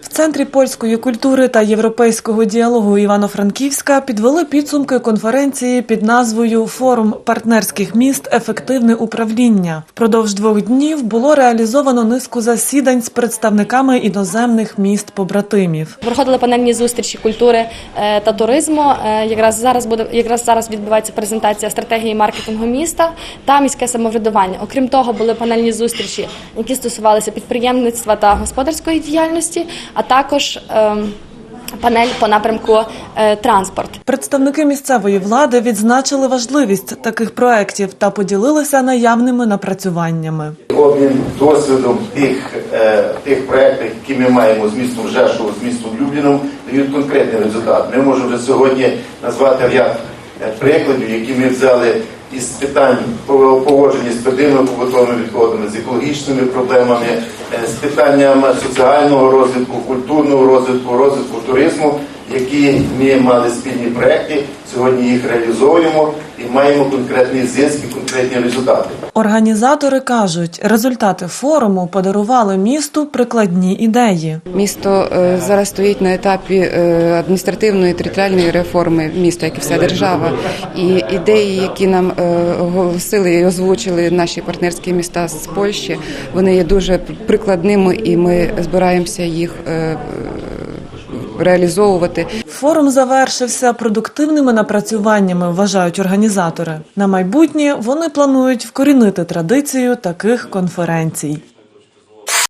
В центрі польської культури та європейського діалогу Івано-Франківська підвели підсумки конференції під назвою Форум партнерських міст Ефективне управління. Впродовж двох днів було реалізовано низку засідань з представниками іноземних міст побратимів. Проходили панельні зустрічі культури е, та туризму. Е, Якраз зараз буде якраз зараз відбувається презентація стратегії маркетингу міста та міське самоврядування. Окрім того, були панельні зустрічі, які стосувалися підприємництва та господарської діяльності, а також ем, панель по напрямку е, транспорт. Представники місцевої влади відзначили важливість таких проєктів та поділилися наявними напрацюваннями. Обмін досвідом тих, е, тих проєктів, які ми маємо з містом Жешово, з містом Любліном, дають конкретний результат. Ми можемо вже сьогодні назвати ряд е, прикладів, які ми взяли із питань по- поводження з твердими побутовими відходами, з екологічними проблемами, е, з питанням соціального розвитку, культурного розвитку, розвитку туризму, які ми мали спільні проекти. Сьогодні їх реалізовуємо і маємо конкретний зиск і конкретні результати. Організатори кажуть, результати форуму подарували місту прикладні ідеї. Місто е, зараз стоїть на етапі е, адміністративної територіальної реформи міста, як і вся держава. І ідеї, які нам е, оголосили і озвучили наші партнерські міста з Польщі, вони є дуже прикладними, і ми збираємося їх реалізовувати. Форум завершився продуктивними напрацюваннями, вважають організатори. На майбутнє вони планують вкорінити традицію таких конференцій.